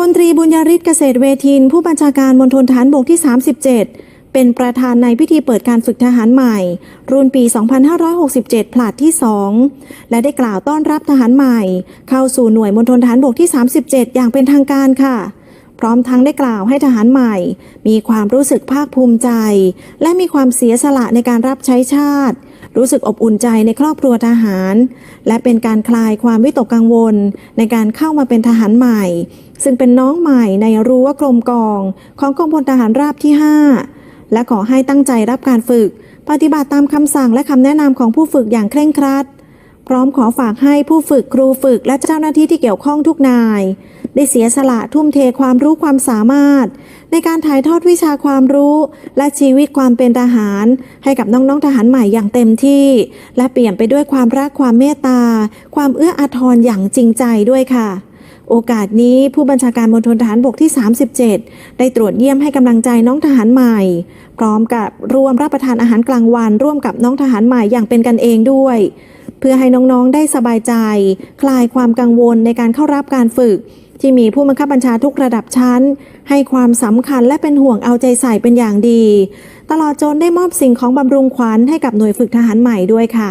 พลตรีบุญยริศเกษตรเวทิน ผู้บัญชาการมณฑลฐานบกที่ 37 เป็นประธานในพิธีเปิดการฝึกทหารใหม่ รุ่นปี 2567 ผลัดที่ 2 และได้กล่าวต้อนรับทหารใหม่ เข้าสู่หน่วยมณฑลฐานบกที่ 37 อย่างเป็นทางการค่ะ พร้อมทั้งได้กล่าวให้ทหารใหม่ มีความรู้สึกภาคภูมิใจ และมีความเสียสละในการรับใช้ชาติ รู้สึกอบอุ่นใจในครอบครัวทหาร และเป็นการคลายความวิตกกังวล ในการเข้ามาเป็นทหารใหม่ ซึ่งเป็นน้องใหม่ในรั้วกรมกอง ของกองพลทหารราบที่ 5 และขอให้ตั้งใจรับการฝึก ปฏิบัติตามคำสั่งและคำแนะนำของผู้ฝึกอย่างเคร่งครัด พร้อมขอฝากให้ผู้ฝึกครูฝึกและเจ้าหน้าที่ที่เกี่ยวข้องทุกนาย ได้เสียสละทุ่มเทความรู้ความสามารถ ในการถ่ายทอดวิชาความรู้และชีวิตความเป็นทหาร ให้กับน้องๆทหารใหม่อย่างเต็มที่ และเปลี่ยนไปด้วยความรักความเมตตา ความเอื้ออาทรอย่างจริงใจด้วยค่ะโอกาสนี้ผู้บัญชาการมณฑลทหารบกที่ 37 ได้ตรวจเยี่ยมให้กำลังใจน้องทหารใหม่ พร้อมกับร่วมรับประทานอาหารกลางวัน ร่วมกับน้องทหารใหม่อย่างเป็นกันเองด้วย พื่อให้น้องๆได้สบายใจ คลายความกังวลในการเข้ารับการฝึก ที่มีผู้บังคับบัญชาทุกระดับชั้น ให้ความสำคัญและเป็นห่วงเอาใจใส่เป็นอย่างดี ตลอดจนได้มอบสิ่งของบำรุงขวัญให้กับหน่วยฝึกทหารใหม่ด้วยค่ะ